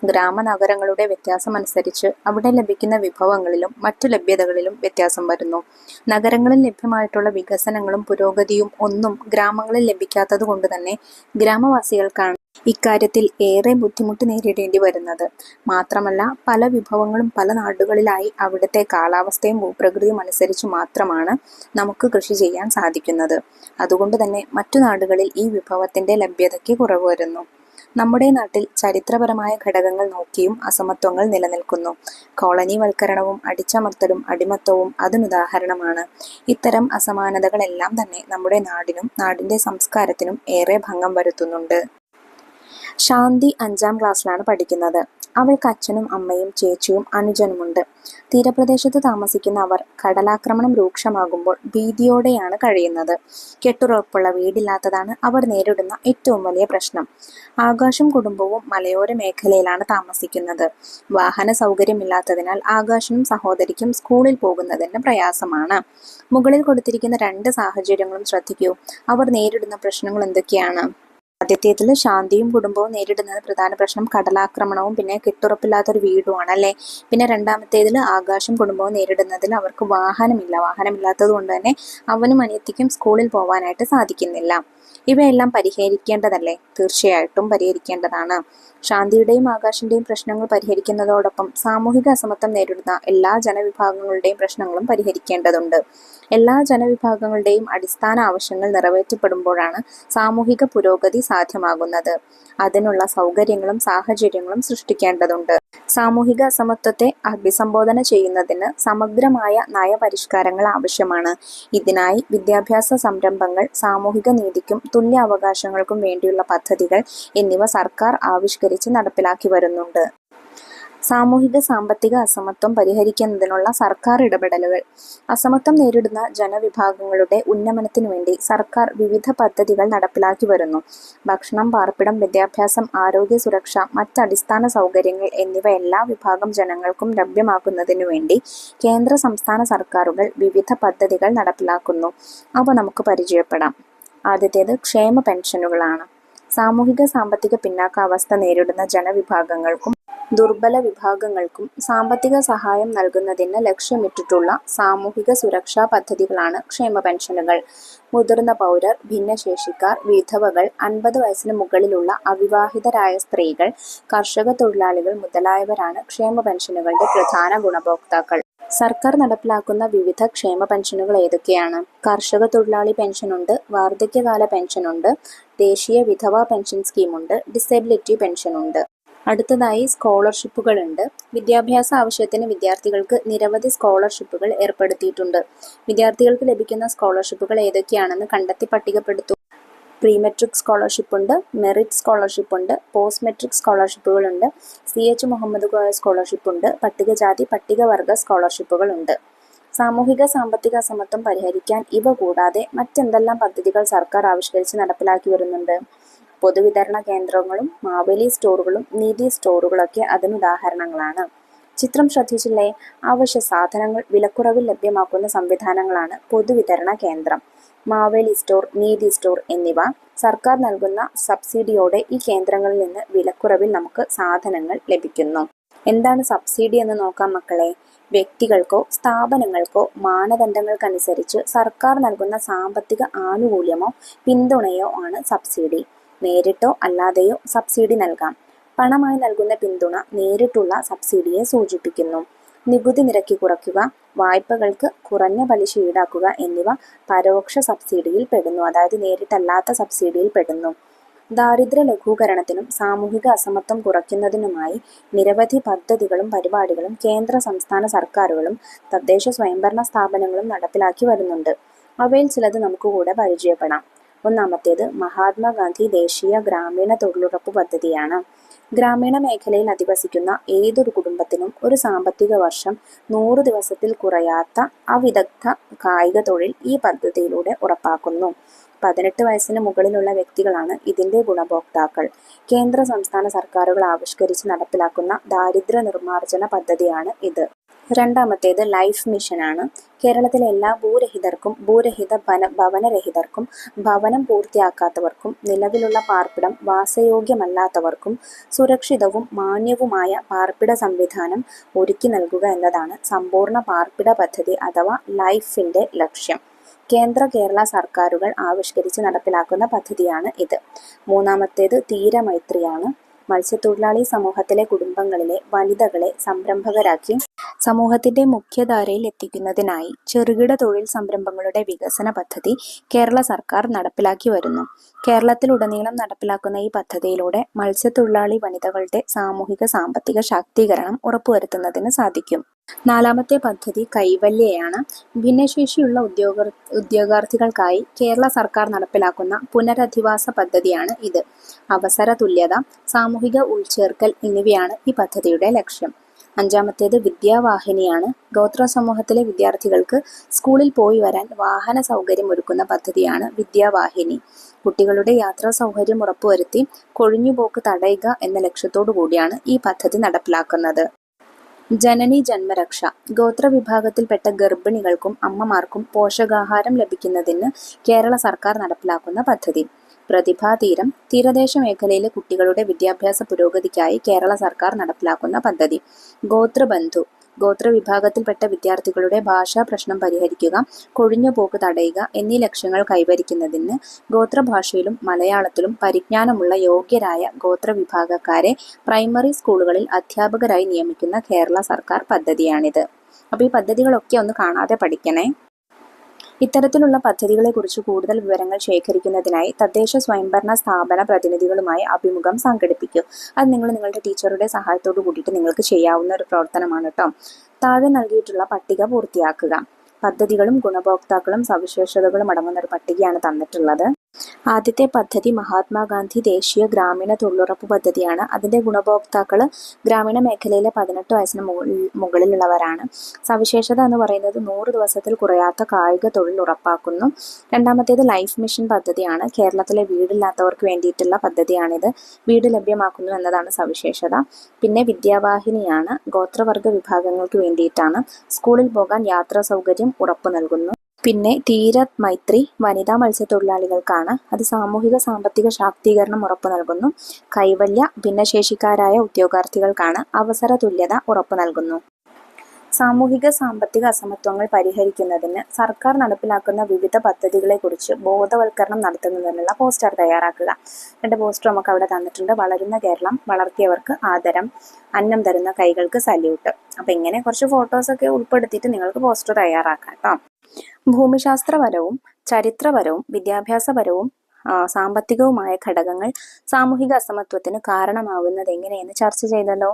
ഗ്രാമനഗരങ്ങളുടെ വ്യത്യാസമനുസരിച്ച് അവിടെ ലഭിക്കുന്ന വിഭവങ്ങളിലും മറ്റു ലഭ്യതകളിലും വ്യത്യാസം വരുന്നു. നഗരങ്ങളിൽ ലഭ്യമായിട്ടുള്ള വികസനങ്ങളും പുരോഗതിയും ഒന്നും ഗ്രാമങ്ങളിൽ ലഭിക്കാത്തത് കൊണ്ട് തന്നെ ഗ്രാമവാസികൾക്കാണ് ഇക്കാര്യത്തിൽ ഏറെ ബുദ്ധിമുട്ട് നേരിടേണ്ടി വരുന്നത്. മാത്രമല്ല പല വിഭവങ്ങളും പല നാടുകളിലായി അവിടുത്തെ കാലാവസ്ഥയും ഭൂപ്രകൃതിയും അനുസരിച്ച് മാത്രമാണ് നമുക്ക് കൃഷി ചെയ്യാൻ സാധിക്കുന്നത്. അതുകൊണ്ട് തന്നെ മറ്റു നാടുകളിൽ ഈ വിഭവത്തിന്റെ ലഭ്യതയ്ക്ക് കുറവ് വരുന്നു. നമ്മുടെ നാട്ടിൽ ചരിത്രപരമായ ഘടകങ്ങൾ നോക്കിയും അസമത്വങ്ങൾ നിലനിൽക്കുന്നു. കോളനിവൽക്കരണവും അടിച്ചമർത്തലും അടിമത്തവും അതിനുദാഹരണമാണ് ഇത്തരം അസമാനതകളെല്ലാം തന്നെ നമ്മുടെ നാടിനും നാടിന്റെ സംസ്കാരത്തിനും ഏറെ ഭംഗം വരുത്തുന്നുണ്ട്. ശാന്തി അഞ്ചാം ക്ലാസ്സിലാണ് പഠിക്കുന്നത്. അവൾക്ക് അച്ഛനും അമ്മയും ചേച്ചിയും അനുജനുമുണ്ട്. തീരപ്രദേശത്ത് താമസിക്കുന്ന അവർ കടലാക്രമണം രൂക്ഷമാകുമ്പോൾ ഭീതിയോടെയാണ് കഴിയുന്നത്. കെട്ടുറപ്പുള്ള വീടില്ലാത്തതാണ് അവർ നേരിടുന്ന ഏറ്റവും വലിയ പ്രശ്നം. ആകാശം കുടുംബവും മലയോര മേഖലയിലാണ് താമസിക്കുന്നത്. വാഹന സൗകര്യമില്ലാത്തതിനാൽ ആകാശനും സഹോദരിക്കും സ്കൂളിൽ പോകുന്നതിന് പ്രയാസമാണ്. മുകളിൽ കൊടുത്തിരിക്കുന്ന രണ്ട് സാഹചര്യങ്ങളും ശ്രദ്ധിക്കൂ. അവർ നേരിടുന്ന പ്രശ്നങ്ങൾ എന്തൊക്കെയാണ്? ആദ്യത്തേതിൽ ശാന്തിയും കുടുംബവും നേരിടുന്നത് പ്രധാന പ്രശ്നം. കടലാക്രമണവും പിന്നെ കെട്ടുറപ്പില്ലാത്തൊരു വീടുമാണ് അല്ലേ? പിന്നെ രണ്ടാമത്തേതിൽ ആകാശം കുടുംബവും നേരിടുന്നതിൽ അവർക്ക് വാഹനമില്ല. വാഹനമില്ലാത്തത് കൊണ്ട് തന്നെ അവനും അനിയത്തിക്കും സ്കൂളിൽ പോവാനായിട്ട് സാധിക്കുന്നില്ല. ഇവയെല്ലാം പരിഹരിക്കേണ്ടതല്ലേ? തീർച്ചയായിട്ടും പരിഹരിക്കേണ്ടതാണ്. ശാന്തിയുടെയും ആകാശിന്റെയും പ്രശ്നങ്ങൾ പരിഹരിക്കുന്നതോടൊപ്പം സാമൂഹിക അസമത്വം നേരിടുന്ന എല്ലാ ജനവിഭാഗങ്ങളുടെയും പ്രശ്നങ്ങളും പരിഹരിക്കേണ്ടതുണ്ട്. എല്ലാ ജനവിഭാഗങ്ങളുടെയും അടിസ്ഥാന ആവശ്യങ്ങൾ നിറവേറ്റപ്പെടുമ്പോഴാണ് സാമൂഹിക പുരോഗതി സാധ്യമാകുന്നത്. അതിനുള്ള സൗകര്യങ്ങളും സാഹചര്യങ്ങളും സൃഷ്ടിക്കേണ്ടതുണ്ട്. സാമൂഹിക അസമത്വത്തെ അഭിസംബോധന ചെയ്യുന്നതിന് സമഗ്രമായ നയപരിഷ്കാരങ്ങൾ ആവശ്യമാണ്. ഇതിനായി വിദ്യാഭ്യാസ സംരംഭങ്ങൾ സാമൂഹിക നീതിക്കും തുല്യ അവകാശങ്ങൾക്കും വേണ്ടിയുള്ള പദ്ധതികൾ എന്നിവ സർക്കാർ ആവിഷ്കരിച്ച് നടപ്പിലാക്കി വരുന്നുണ്ട്. സാമൂഹിക സാമ്പത്തിക അസമത്വം പരിഹരിക്കുന്നതിനുള്ള സർക്കാർ ഇടപെടലുകൾ. അസമത്വം നേരിടുന്ന ജനവിഭാഗങ്ങളുടെ ഉന്നമനത്തിനു വേണ്ടി സർക്കാർ വിവിധ പദ്ധതികൾ നടപ്പിലാക്കി വരുന്നു. ഭക്ഷണം പാർപ്പിടം വിദ്യാഭ്യാസം ആരോഗ്യ സുരക്ഷ മറ്റ് അടിസ്ഥാന സൗകര്യങ്ങൾ എന്നിവ എല്ലാ വിഭാഗം ജനങ്ങൾക്കും ലഭ്യമാക്കുന്നതിനു വേണ്ടി കേന്ദ്ര സംസ്ഥാന സർക്കാരുകൾ വിവിധ പദ്ധതികൾ നടപ്പിലാക്കുന്നു. അവ നമുക്ക് പരിചയപ്പെടാം. ആദ്യത്തേത് ക്ഷേമ പെൻഷനുകളാണ്. സാമൂഹിക സാമ്പത്തിക പിന്നാക്കാവസ്ഥ നേരിടുന്ന ജനവിഭാഗങ്ങൾക്കും ദുർബല വിഭാഗങ്ങൾക്കും സാമ്പത്തിക സഹായം നൽകുന്നതിന് ലക്ഷ്യമിട്ടിട്ടുള്ള സാമൂഹിക സുരക്ഷാ പദ്ധതികളാണ് ക്ഷേമ പെൻഷനുകൾ. മുതിർന്ന പൗരർ ഭിന്നശേഷിക്കാർ വിധവകൾ അൻപത് വയസ്സിന് മുകളിലുള്ള അവിവാഹിതരായ സ്ത്രീകൾ കർഷക തൊഴിലാളികൾ മുതലായവരാണ് ക്ഷേമ പെൻഷനുകളുടെ പ്രധാന ഗുണഭോക്താക്കൾ. സർക്കാർ നടപ്പിലാക്കുന്ന വിവിധ ക്ഷേമ പെൻഷനുകൾ ഏതൊക്കെയാണ്? കർഷക തൊഴിലാളി പെൻഷനുണ്ട് വാർദ്ധക്യകാല പെൻഷനുണ്ട് ദേശീയ വിധവാ പെൻഷൻ സ്കീമുണ്ട് ഡിസേബിലിറ്റി പെൻഷനുണ്ട്. അടുത്തതായി സ്കോളർഷിപ്പുകളുണ്ട്. വിദ്യാഭ്യാസ ആവശ്യത്തിന് വിദ്യാർത്ഥികൾക്ക് നിരവധി സ്കോളർഷിപ്പുകൾ ഏർപ്പെടുത്തിയിട്ടുണ്ട്. വിദ്യാർത്ഥികൾക്ക് ലഭിക്കുന്ന സ്കോളർഷിപ്പുകൾ ഏതൊക്കെയാണെന്ന് കണ്ടെത്തി പട്ടികപ്പെടുത്തു. പ്രീ മെട്രിക് സ്കോളർഷിപ്പ് ഉണ്ട് മെറിറ്റ് സ്കോളർഷിപ്പ് ഉണ്ട് post matric സ്കോളർഷിപ്പുകളുണ്ട് C H Mohammed Koya scholarship ഉണ്ട് പട്ടികജാതി പട്ടികവർഗ സ്കോളർഷിപ്പുകളുണ്ട് സാമൂഹിക സാമ്പത്തിക അസമത്വം പരിഹരിക്കാൻ ഇവ കൂടാതെ മറ്റെന്തെല്ലാം പദ്ധതികൾ സർക്കാർ ആവിഷ്കരിച്ച് നടപ്പിലാക്കി വരുന്നുണ്ട്? പൊതുവിതരണ കേന്ദ്രങ്ങളും മാവേലി സ്റ്റോറുകളും നീതി സ്റ്റോറുകളൊക്കെ അതിനുദാഹരണങ്ങളാണ് ചിത്രം ശ്രദ്ധിച്ചില്ലേ? അവശ്യ സാധനങ്ങൾ വിലക്കുറവിൽ ലഭ്യമാക്കുന്ന സംവിധാനങ്ങളാണ് പൊതുവിതരണ കേന്ദ്രം. മാവേലി സ്റ്റോർ നീതി സ്റ്റോർ എന്നിവ സർക്കാർ നൽകുന്ന സബ്സിഡിയോടെ ഈ കേന്ദ്രങ്ങളിൽ നിന്ന് വിലക്കുറവിൽ നമുക്ക് സാധനങ്ങൾ ലഭിക്കുന്നു. എന്താണ് സബ്സിഡി എന്ന് നോക്കാം മക്കളെ? വ്യക്തികൾക്കോ സ്ഥാപനങ്ങൾക്കോ മാനദണ്ഡങ്ങൾക്കനുസരിച്ച് സർക്കാർ നൽകുന്ന സാമ്പത്തിക ആനുകൂല്യമോ പിന്തുണയോ ആണ് സബ്സിഡി. നേരിട്ടോ അല്ലാതെയോ സബ്സിഡി നൽകാം. പണമായി നൽകുന്ന പിന്തുണ നേരിട്ടുള്ള സബ്സിഡിയെ സൂചിപ്പിക്കുന്നു. നികുതി നിരക്ക് കുറയ്ക്കുക വായ്പകൾക്ക് കുറഞ്ഞ പലിശ ഈടാക്കുക എന്നിവ പരോക്ഷ സബ്സിഡിയിൽ പെടുന്നു അതായത് നേരിട്ടല്ലാത്ത സബ്സിഡിയിൽ പെടുന്നു. ദാരിദ്ര്യ ലഘൂകരണത്തിനും സാമൂഹിക അസമത്വം കുറയ്ക്കുന്നതിനുമായി നിരവധി പദ്ധതികളും പരിപാടികളും കേന്ദ്ര സംസ്ഥാന സർക്കാരുകളും തദ്ദേശ സ്വയംഭരണ സ്ഥാപനങ്ങളും നടപ്പിലാക്കി വരുന്നുണ്ട്. അവയിൽ ചിലത് നമുക്ക് കൂടെ പരിചയപ്പെടാം. ഒന്നാമത്തേത് മഹാത്മാഗാന്ധി ദേശീയ ഗ്രാമീണ തൊഴിലുറപ്പ് പദ്ധതിയാണ്. ഗ്രാമീണ മേഖലയിൽ അധിവസിക്കുന്ന ഏതൊരു കുടുംബത്തിനും ഒരു സാമ്പത്തിക വർഷം നൂറ് ദിവസത്തിൽ കുറയാത്ത അവിദഗ്ധ കായിക തൊഴിൽ ഈ പദ്ധതിയിലൂടെ ഉറപ്പാക്കുന്നു. പതിനെട്ട് വയസ്സിന് മുകളിലുള്ള വ്യക്തികളാണ് ഇതിന്റെ ഗുണഭോക്താക്കൾ. കേന്ദ്ര സംസ്ഥാന സർക്കാരുകൾ ആവിഷ്കരിച്ച് നടപ്പിലാക്കുന്ന ദാരിദ്ര്യ നിർമ്മാർജന പദ്ധതിയാണ് ഇത്. രണ്ടാമത്തേത് ലൈഫ് മിഷനാണ്. കേരളത്തിലെ എല്ലാ ഭൂരഹിതർക്കും ഭൂരഹിത ഭന ഭവനരഹിതർക്കും ഭവനം പൂർത്തിയാക്കാത്തവർക്കും നിലവിലുള്ള പാർപ്പിടം വാസയോഗ്യമല്ലാത്തവർക്കും സുരക്ഷിതവും മാന്യവുമായ പാർപ്പിട സംവിധാനം ഒരുക്കി നൽകുക എന്നതാണ് സമ്പൂർണ പാർപ്പിട പദ്ധതി അഥവാ ലൈഫിന്റെ ലക്ഷ്യം. കേന്ദ്ര കേരള സർക്കാരുകൾ ആവിഷ്കരിച്ച് നടപ്പിലാക്കുന്ന പദ്ധതിയാണ് ഇത്. മൂന്നാമത്തേത് തീരമൈത്രിയാണ്. മത്സ്യത്തൊഴിലാളി സമൂഹത്തിലെ കുടുംബങ്ങളിലെ വനിതകളെ സംരംഭകരാക്കി സമൂഹത്തിന്റെ മുഖ്യധാരയിൽ എത്തിക്കുന്നതിനായി ചെറുകിട തൊഴിൽ സംരംഭങ്ങളുടെ വികസന പദ്ധതി കേരള സർക്കാർ നടപ്പിലാക്കി വരുന്നു. കേരളത്തിലുടനീളം നടപ്പിലാക്കുന്ന ഈ പദ്ധതിയിലൂടെ മത്സ്യത്തൊഴിലാളി വനിതകളുടെ സാമൂഹിക സാമ്പത്തിക ശാക്തീകരണം ഉറപ്പുവരുത്തുന്നതിന് സാധിക്കും. നാലാമത്തെ പദ്ധതി കൈവല്യയാണ്. ഭിന്നശേഷിയുള്ള ഉദ്യോഗ ഉദ്യോഗാർത്ഥികൾക്കായി കേരള സർക്കാർ നടപ്പിലാക്കുന്ന പുനരധിവാസ പദ്ധതിയാണ് ഇത്. അവസര തുല്യത സാമൂഹിക ഉൾച്ചേർക്കൽ എന്നിവയാണ് ഈ പദ്ധതിയുടെ ലക്ഷ്യം. അഞ്ചാമത്തേത് വിദ്യാവാഹിനിയാണ്. ഗോത്ര സമൂഹത്തിലെ വിദ്യാർത്ഥികൾക്ക് സ്കൂളിൽ പോയി വരാൻ വാഹന സൗകര്യം ഒരുക്കുന്ന പദ്ധതിയാണ് വിദ്യാവാഹിനി. കുട്ടികളുടെ യാത്രാ സൗകര്യം ഉറപ്പുവരുത്തി കൊഴിഞ്ഞുപോക്ക് തടയുക എന്ന ലക്ഷ്യത്തോടു കൂടിയാണ് ഈ പദ്ധതി നടപ്പിലാക്കുന്നത്. ജനനി ജന്മരക്ഷ. ഗോത്ര വിഭാഗത്തിൽപ്പെട്ട ഗർഭിണികൾക്കും അമ്മമാർക്കും പോഷകാഹാരം ലഭിക്കുന്നതിന് കേരള സർക്കാർ നടപ്പിലാക്കുന്ന പദ്ധതി. പ്രതിഭാതീരം തീരദേശ മേഖലയിലെ കുട്ടികളുടെ വിദ്യാഭ്യാസ പുരോഗതിക്കായി കേരള സർക്കാർ നടപ്പിലാക്കുന്ന പദ്ധതി. ഗോത്രബന്ധു. ഗോത്രവിഭാഗത്തിൽപ്പെട്ട വിദ്യാർത്ഥികളുടെ ഭാഷാ പ്രശ്നം പരിഹരിക്കുക കൊഴിഞ്ഞുപോക്ക് തടയുക എന്നീ ലക്ഷ്യങ്ങൾ കൈവരിക്കുന്നതിന് ഗോത്രഭാഷയിലും മലയാളത്തിലും പരിജ്ഞാനമുള്ള യോഗ്യരായ ഗോത്ര വിഭാഗക്കാരെ പ്രൈമറി സ്കൂളുകളിൽ അധ്യാപകരായി നിയമിക്കുന്ന കേരള സർക്കാർ പദ്ധതിയാണിത്. അപ്പോൾ ഈ പദ്ധതികളൊക്കെ ഒന്ന് കാണാതെ പഠിക്കണേ. ഇത്തരത്തിലുള്ള പദ്ധതികളെക്കുറിച്ച് കൂടുതൽ വിവരങ്ങൾ ശേഖരിക്കുന്നതിനായി തദ്ദേശ സ്വയംഭരണ സ്ഥാപന പ്രതിനിധികളുമായി അഭിമുഖം സംഘടിപ്പിക്കും. അത് നിങ്ങൾ നിങ്ങളുടെ ടീച്ചറുടെ സഹായത്തോടു കൂടിയിട്ട് നിങ്ങൾക്ക് ചെയ്യാവുന്ന ഒരു പ്രവർത്തനമാണ് കേട്ടോ താഴെ നൽകിയിട്ടുള്ള പട്ടിക പൂർത്തിയാക്കുക. പദ്ധതികളും ഗുണഭോക്താക്കളും സവിശേഷതകളും അടങ്ങുന്ന ഒരു പട്ടികയാണ് തന്നിട്ടുള്ളത്. ആദ്യത്തെ പദ്ധതി മഹാത്മാഗാന്ധി ദേശീയ ഗ്രാമീണ തൊഴിലുറപ്പ് പദ്ധതിയാണ്. അതിന്റെ ഗുണഭോക്താക്കൾ ഗ്രാമീണ മേഖലയിലെ പതിനെട്ട് വയസ്സിന് മുകളിലുള്ളവരാണ്. സവിശേഷത എന്ന് പറയുന്നത് നൂറ് ദിവസത്തിൽ കുറയാത്ത കായിക തൊഴിൽ ഉറപ്പാക്കുന്നു. രണ്ടാമത്തേത് ലൈഫ് മിഷൻ പദ്ധതിയാണ്. കേരളത്തിലെ വീടില്ലാത്തവർക്ക് വേണ്ടിയിട്ടുള്ള പദ്ധതിയാണിത്. വീട് ലഭ്യമാക്കുന്നു എന്നതാണ് സവിശേഷത. പിന്നെ വിദ്യാവാഹിനിയാണ്. ഗോത്രവർഗ വിഭാഗങ്ങൾക്ക് വേണ്ടിയിട്ടാണ്. സ്കൂളിൽ പോകാൻ യാത്രാ സൗകര്യം ഉറപ്പു നൽകുന്നു. പിന്നെ തീരത് മൈത്രി വനിതാ മത്സ്യത്തൊഴിലാളികൾക്കാണ് അത് സാമൂഹിക സാമ്പത്തിക ശാക്തീകരണം ഉറപ്പു നൽകുന്നു. കൈവല്യ ഭിന്നശേഷിക്കാരായ ഉദ്യോഗാർത്ഥികൾക്കാണ് അവസര തുല്യത ഉറപ്പു നൽകുന്നു. സാമൂഹിക സാമ്പത്തിക അസമത്വങ്ങൾ പരിഹരിക്കുന്നതിന് സർക്കാർ നടപ്പിലാക്കുന്ന വിവിധ പദ്ധതികളെക്കുറിച്ച് ബോധവൽക്കരണം നടത്തുന്നതിനുള്ള പോസ്റ്റർ തയ്യാറാക്കുക. രണ്ട് പോസ്റ്റർ നമുക്ക് അവിടെ തന്നിട്ടുണ്ട്. വളരുന്ന കേരളം വളർത്തിയവർക്ക് ആദരം അന്നം തരുന്ന കൈകൾക്ക് സല്യൂട്ട്. അപ്പം ഇങ്ങനെ കുറച്ച് ഫോട്ടോസൊക്കെ ഉൾപ്പെടുത്തിയിട്ട് നിങ്ങൾക്ക് പോസ്റ്റർ തയ്യാറാക്കാം കേട്ടോ ഭൂമിശാസ്ത്രപരവും ചരിത്രപരവും വിദ്യാഭ്യാസപരവും സാമ്പത്തികവുമായ ഘടകങ്ങൾ സാമൂഹിക അസമത്വത്തിന് കാരണമാകുന്നത് എങ്ങനെയെന്ന് ചർച്ച ചെയ്തല്ലോ.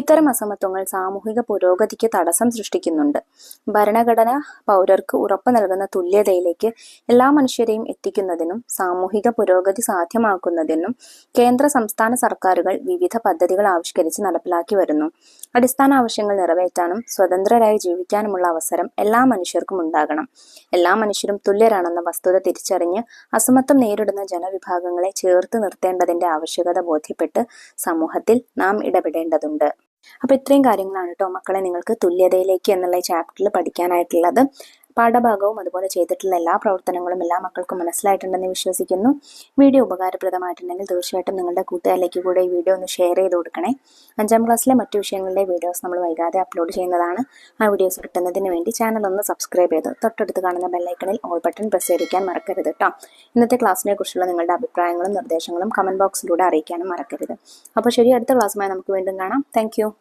ഇത്തരം അസമത്വങ്ങൾ സാമൂഹിക പുരോഗതിക്ക് തടസ്സം സൃഷ്ടിക്കുന്നുണ്ട്. ഭരണഘടന പൗരർക്ക് ഉറപ്പ് നൽകുന്ന തുല്യതയിലേക്ക് എല്ലാ മനുഷ്യരെയും എത്തിക്കുന്നതിനും സാമൂഹിക പുരോഗതി സാധ്യമാക്കുന്നതിനും കേന്ദ്ര സംസ്ഥാന സർക്കാരുകൾ വിവിധ പദ്ധതികൾ ആവിഷ്കരിച്ച് നടപ്പിലാക്കി വരുന്നു. അടിസ്ഥാന ആവശ്യങ്ങൾ നിറവേറ്റാനും സ്വതന്ത്രരായി ജീവിക്കാനുമുള്ള അവസരം എല്ലാ മനുഷ്യർക്കും ഉണ്ടാകണം. എല്ലാ മനുഷ്യരും തുല്യരാണെന്ന വസ്തുത തിരിച്ചറിഞ്ഞ് അസമത്വം നേരിടുന്ന ജനവിഭാഗങ്ങളെ ചേർത്ത് നിർത്തേണ്ടതിന്റെ ആവശ്യകത ബോധ്യപ്പെട്ട് സമൂഹത്തിൽ നാം ഇടപെടേണ്ടതുണ്ട്. അപ്പൊ ഇത്രയും കാര്യങ്ങളാണ് കേട്ടോ മക്കളെ നിങ്ങൾക്ക് തുല്യതയിലേക്ക് എന്നുള്ള ചാപ്റ്ററിൽ പഠിക്കാനായിട്ടുള്ളത്. പാഠഭാഗവും അതുപോലെ ചെയ്തിട്ടുള്ള എല്ലാ പ്രവർത്തനങ്ങളും എല്ലാ മക്കൾക്കും മനസ്സിലായിട്ടുണ്ടെന്ന് വിശ്വസിക്കുന്നു. വീഡിയോ ഉപകാരപ്രദമായിട്ടുണ്ടെങ്കിൽ തീർച്ചയായിട്ടും നിങ്ങളുടെ കൂട്ടുകാരിലേക്ക് കൂടെ ഈ വീഡിയോ ഒന്ന് ഷെയർ ചെയ്ത് കൊടുക്കണേ. അഞ്ചാം ക്ലാസ്സിലെ മറ്റു വിഷയങ്ങളുടെ വീഡിയോസ് നമ്മൾ വൈകാതെ അപ്ലോഡ് ചെയ്യുന്നതാണ്. ആ വീഡിയോസ് കിട്ടുന്നതിന് വേണ്ടി ചാനൽ ഒന്ന് സബ്സ്ക്രൈബ് ചെയ്ത്. തൊട്ടടുത്ത് കാണുന്ന ബെല്ലൈക്കണിൽ ഓൾ ബട്ടൺ പ്രസ് ചെയ്തിരിക്കാൻ മറക്കരുത് കേട്ടോ ഇന്നത്തെ ക്ലാസ്സിനെ കുറിച്ചുള്ള നിങ്ങളുടെ അഭിപ്രായങ്ങളും നിർദ്ദേശങ്ങളും കമന്റ് ബോക്സിലൂടെ അറിയിക്കാനും മറക്കരുത്. അപ്പോൾ ശരി അടുത്ത ക്ലാസ്സുമായി നമുക്ക് വീണ്ടും കാണാം. താങ്ക്